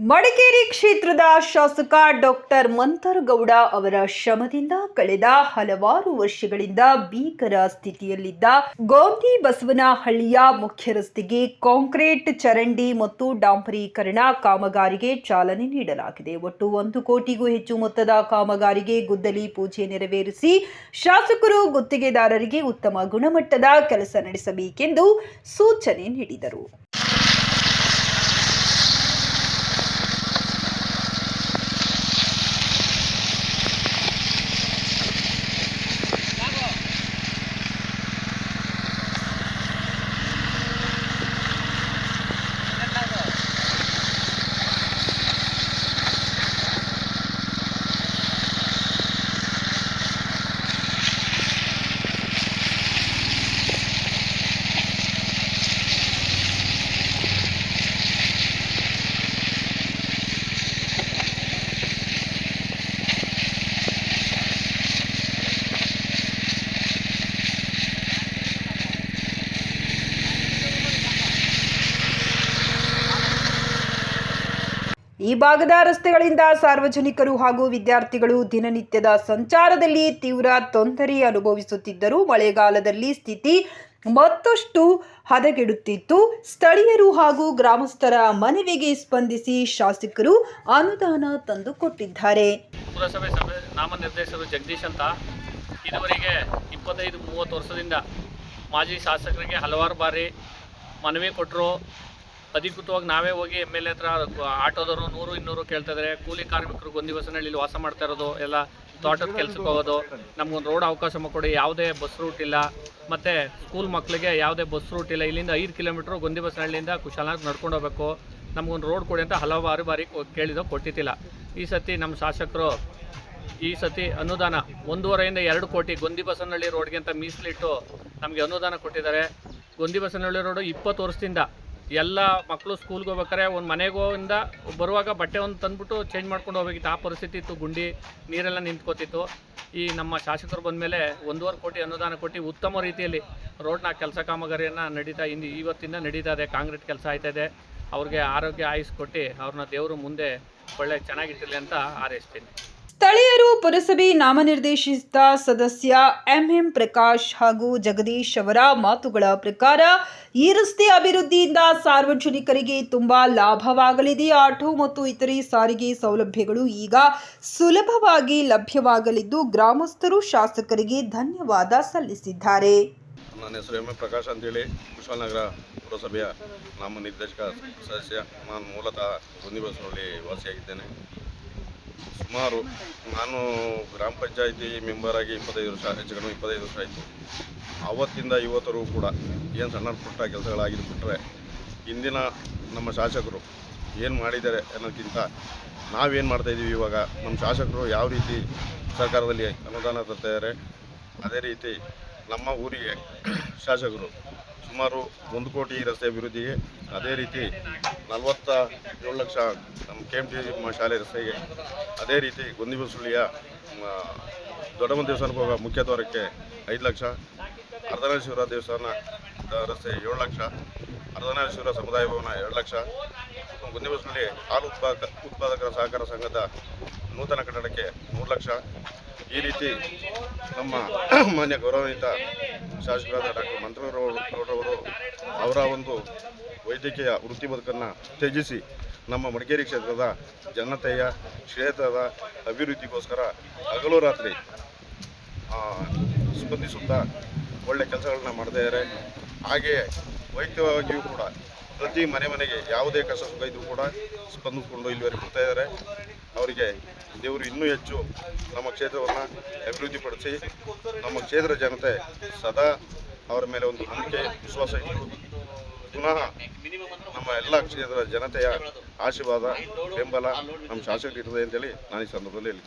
ಮಡಿಕೇರಿ ಕ್ಷೇತ್ರದ ಶಾಸಕ ಡಾಕ್ಟರ್ ಮಂತರಗೌಡ ಅವರ ಶ್ರಮದಿಂದ ಕಳೆದ ಹಲವಾರು ವರ್ಷಗಳಿಂದ ಭೀಕರ ಸ್ಥಿತಿಯಲ್ಲಿದ್ದ ಗೋಂದಿ ಬಸವನಹಳ್ಳಿಯ ಮುಖ್ಯ ರಸ್ತೆಗೆ ಕಾಂಕ್ರೀಟ್ ಚರಂಡಿ ಮತ್ತು ಡಾಂಪರೀಕರಣ ಕಾಮಗಾರಿಗೆ ಚಾಲನೆ ನೀಡಲಾಗಿದೆ. ಒಟ್ಟು ಒಂದು ಕೋಟಿಗೂ ಹೆಚ್ಚು ಮೊತ್ತದ ಕಾಮಗಾರಿಗೆ ಗುದ್ದಲಿ ಪೂಜೆ ನೆರವೇರಿಸಿ ಶಾಸಕರು ಗುತ್ತಿಗೆದಾರರಿಗೆ ಉತ್ತಮ ಗುಣಮಟ್ಟದ ಕೆಲಸ ನಡೆಸಬೇಕೆಂದು ಸೂಚನೆ ನೀಡಿದರು. ಈ ಭಾಗದ ರಸ್ತೆಗಳಿಂದ ಸಾರ್ವಜನಿಕರು ಹಾಗೂ ವಿದ್ಯಾರ್ಥಿಗಳು ದಿನನಿತ್ಯದ ಸಂಚಾರದಲ್ಲಿ ತೀವ್ರ ತೊಂದರೆ ಅನುಭವಿಸುತ್ತಿದ್ದರು ಮಳೆಗಾಲದಲ್ಲಿ ಸ್ಥಿತಿ ಮತ್ತಷ್ಟು ಹದಗೆಡುತ್ತಿತ್ತು. ಸ್ಥಳೀಯರು ಹಾಗೂ ಗ್ರಾಮಸ್ಥರ ಮನವಿಗೆ ಸ್ಪಂದಿಸಿ ಶಾಸಕರು ಅನುದಾನ ತಂದುಕೊಟ್ಟಿದ್ದಾರೆ. ಪುರಸಭೆ ಸಭೆ ನಾಮನಿರ್ದೇಶಕರು ಜಗದೀಶ್ ಅಂತ. ಇದುವರೆಗೆ ಇಪ್ಪತ್ತೈದು, ಮೂವತ್ತು ವರ್ಷದಿಂದ ಮಾಜಿ ಶಾಸಕರಿಗೆ ಹಲವಾರು ಬಾರಿ ಮನವಿ ಕೊಟ್ಟರು ಅಧಿಕೃತವಾಗಿ ನಾವೇ ಹೋಗಿ ಎಂ ಎಲ್ ಎ ಹತ್ರ ಆಟೋದವರು ನೂರು, ಇನ್ನೂರು ಕೇಳ್ತಾ ಕೂಲಿ ಕಾರ್ಮಿಕರು ಗೊಂದಿ ಇಲ್ಲಿ ವಾಸ ಮಾಡ್ತಾ ಇರೋದು. ಎಲ್ಲ ತೋಟದ ಕೆಲಸಕ್ಕೆ ಹೋಗೋದು. ನಮ್ಗೊಂದು ರೋಡ್ ಅವಕಾಶ ಕೊಡಿ ಯಾವುದೇ ಬಸ್ ರೂಟ್ ಇಲ್ಲ. ಮತ್ತು ಸ್ಕೂಲ್ ಮಕ್ಕಳಿಗೆ ಯಾವುದೇ ಬಸ್ ರೂಟ್ ಇಲ್ಲ. ಇಲ್ಲಿಂದ ಐದು ಕಿಲೋಮೀಟ್ರ್ ಗೊಂದಿ ಬಸನಹಳ್ಳಿಯಿಂದ ಕುಶಾಲನಗರ ನಡ್ಕೊಂಡು ಹೋಗಬೇಕು. ನಮಗೊಂದು ರೋಡ್ ಕೊಡಿ ಅಂತ ಹಲವಾರು ಬಾರಿ ಕೇಳಿದೋ ಕೊಟ್ಟಿದ್ದಿಲ್ಲ. ಈ ಸತಿ ನಮ್ಮ ಶಾಸಕರು ಈ ಸತಿ ಅನುದಾನ ಒಂದೂವರೆಯಿಂದ ಎರಡು ಕೋಟಿ ಗೊಂದಿ ಬಸನಹಳ್ಳಿ ರೋಡ್ಗೆ ಅಂತ ಮೀಸಲಿಟ್ಟು ನಮಗೆ ಅನುದಾನ ಕೊಟ್ಟಿದ್ದಾರೆ. ಗೊಂದಿ ಬಸವನಹಳ್ಳಿ ರೋಡು ಇಪ್ಪತ್ತು ವರ್ಷದಿಂದ ಎಲ್ಲ ಮಕ್ಕಳು ಸ್ಕೂಲ್ಗೆ ಹೋಗ್ಬೇಕಾರೆ ಒಂದು ಮನೆಗೆ ಹೋಗಿಂದ ಬರುವಾಗ ಬಟ್ಟೆ ಒಂದು ತಂದ್ಬಿಟ್ಟು ಚೇಂಜ್ ಮಾಡ್ಕೊಂಡು ಹೋಗ್ಬೇಕಿತ್ತು. ಆ ಪರಿಸ್ಥಿತಿ ಇತ್ತು, ಗುಂಡಿ ನೀರೆಲ್ಲ ನಿಂತ್ಕೋತಿತ್ತು. ಈ ನಮ್ಮ ಶಾಸಕರು ಬಂದಮೇಲೆ ಒಂದೂವರೆ ಕೋಟಿ ಅನುದಾನ ಕೊಟ್ಟು ಉತ್ತಮ ರೀತಿಯಲ್ಲಿ ರೋಡ್ನ ಕೆಲಸ ಕಾಮಗಾರಿಯನ್ನು ನಡೀತಾ ಇಂದು ಇವತ್ತಿಂದ ನಡೀತಾ ಇದೆ. ಕಾಂಕ್ರೀಟ್ ಕೆಲಸ ಆಯ್ತಾ ಇದೆ. ಅವ್ರಿಗೆ ಆರೋಗ್ಯ ಆಯುಸ್ ಕೊಟ್ಟು ಅವ್ರನ್ನ ದೇವರು ಮುಂದೆ ಒಳ್ಳೆ ಚೆನ್ನಾಗಿಟ್ಟಿರಲಿ ಅಂತ ಹಾರೈಸ್ತೀನಿ ಸ್ಥಳೀಯರು ಪುರಸಭೆ ನಾಮನಿರ್ದೇಶಿತ ಸದಸ್ಯ ಎಂಎಂ ಪ್ರಕಾಶ್ ಹಾಗೂ ಜಗದೀಶ್ ಅವರ ಮಾತುಗಳ ಪ್ರಕಾರ ಈ ರಸ್ತೆ ಅಭಿವೃದ್ಧಿಯಿಂದ ಸಾರ್ವಜನಿಕರಿಗೆ ತುಂಬಾ ಲಾಭವಾಗಲಿದೆ. ಆಟೋ ಮತ್ತು ಇತರೆ ಸಾರಿಗೆ ಸೌಲಭ್ಯಗಳು ಈಗ ಸುಲಭವಾಗಿ ಲಭ್ಯವಾಗಲಿದ್ದು ಗ್ರಾಮಸ್ಥರು ಶಾಸಕರಿಗೆ ಧನ್ಯವಾದ ಸಲ್ಲಿಸಿದ್ದಾರೆ. ನನ್ನ ಹೆಸರು ಎಂ ಎಂ ಪ್ರಕಾಶ್ ಅಂತೇಳಿ ಕುಶಾಲನಗರ ಪುರಸಭೆಯ ನಾಮನಿರ್ದೇಶಕ ಸದಸ್ಯ. ನಾನು ಮೂಲತಃ ವಾಸಿಯಾಗಿದ್ದೇನೆ. ಸುಮಾರು ನಾನು ಗ್ರಾಮ ಪಂಚಾಯಿತಿ ಮೆಂಬರ್ ಆಗಿ ಇಪ್ಪತ್ತೈದು ವರ್ಷ, ಹೆಚ್ಚು ಕಡಿಮೆ ಇಪ್ಪತ್ತೈದು ವರ್ಷ ಆಯಿತು. ಆವತ್ತಿಂದ ಇವತ್ತರೂ ಕೂಡ ಏನು ಸಣ್ಣ ಪುಟ್ಟ ಕೆಲಸಗಳಾಗಿದ್ದು ಬಿಟ್ಟರೆ ಇಂದಿನ ನಮ್ಮ ಶಾಸಕರು ಏನು ಮಾಡಿದ್ದಾರೆ ಅನ್ನೋದಕ್ಕಿಂತ ನಾವೇನು ಮಾಡ್ತಾಯಿದ್ದೀವಿ ಇವಾಗ? ನಮ್ಮ ಶಾಸಕರು ಯಾವ ರೀತಿ ಸರ್ಕಾರದಲ್ಲಿ ಅನುದಾನ ತರ್ತಿದ್ದಾರೆ ಅದೇ ರೀತಿ ನಮ್ಮ ಊರಿಗೆ ಶಾಸಕರು ಸುಮಾರು ಒಂದು ಕೋಟಿ ರಸ್ತೆ ಅಭಿವೃದ್ಧಿಗೆ ಅದೇ ರೀತಿ ನಲವತ್ತ ಏಳು ಲಕ್ಷ ನಮ್ಮ ಕೆ ಎಂ ಟಿ ಶಾಲೆ ರಸ್ತೆಗೆ ಅದೇ ರೀತಿ ಗೊಂದಿಬಸಳ್ಳಿಯ ದೊಡ್ಡಮ್ಮ ದೇವಸ್ಥಾನಕ್ಕೆ ಹೋಗೋ ಮುಖ್ಯ ದ್ವಾರಕ್ಕೆ ಐದು ಲಕ್ಷ ಅರ್ಧನಾರೀಶ್ವರ ದೇವಸ್ಥಾನ ರಸ್ತೆ ಏಳು ಲಕ್ಷ ಅರ್ಧನಾರೀಶ್ವರ ಸಮುದಾಯ ಭವನ ಎರಡು ಲಕ್ಷ ಗೊಂದಿಬಸಳ್ಳಿ ಹಾಲು ಉತ್ಪಾದಕ, ಉತ್ಪಾದಕರ ಸಹಕಾರ ಸಂಘದ ನೂತನ ಕಟ್ಟಡಕ್ಕೆ ಮೂರು ಲಕ್ಷ. ಈ ರೀತಿ ನಮ್ಮ ಮಾನ್ಯ ಗೌರವಾನ್ವಿತ ಶಾಸಕರಾದ ಡಾಕ್ಟರ್ ಮಂತ್ರಗೌಡರವರು ಅವರ ಒಂದು ವೈದ್ಯಕೀಯ ವೃತ್ತಿ ಬದುಕನ್ನು ತ್ಯಜಿಸಿ ನಮ್ಮ ಮಡಿಕೇರಿ ಕ್ಷೇತ್ರದ ಜನತೆಯ ಕ್ಷೇತ್ರದ ಅಭಿವೃದ್ಧಿಗೋಸ್ಕರ ಹಗಲು ರಾತ್ರಿ ಸ್ಪಂದಿಸುತ್ತಾ ಒಳ್ಳೆ ಕೆಲಸಗಳನ್ನ ಮಾಡ್ತಾ ಇದ್ದಾರೆ. ಹಾಗೆಯೇ ವೈಯಕ್ತಿಕವಾಗಿಯೂ ಕೂಡ ಪ್ರತಿ ಮನೆ ಮನೆಗೆ ಯಾವುದೇ ಕಸ ಸುಖ ಇದ್ದರೂ ಕೂಡ ಸ್ಪಂದಿಸಿಕೊಂಡು ಇಲ್ಲಿವರೆಗೆ ಬರ್ತಾ ಇದ್ದಾರೆ. ಅವರಿಗೆ ದೇವರು ಇನ್ನೂ ಹೆಚ್ಚು ನಮ್ಮ ಕ್ಷೇತ್ರವನ್ನು ಅಭಿವೃದ್ಧಿಪಡಿಸಿ ನಮ್ಮ ಕ್ಷೇತ್ರ ಜನತೆ ಸದಾ ಅವರ ಮೇಲೆ ಒಂದು ನಂಬಿಕೆ, ವಿಶ್ವಾಸ ಇಟ್ಟು ಪುನಃ ನಮ್ಮ ಎಲ್ಲ ಕ್ಷೇತ್ರದ ಜನತೆಯ ಆಶೀರ್ವಾದ, ಬೆಂಬಲ ನಮ್ಮ ಶಾಸಕರು ಇರ್ತದೆ ಅಂತೇಳಿ ನಾನು ಈ ಸಂದರ್ಭದಲ್ಲಿ ಹೇಳಿ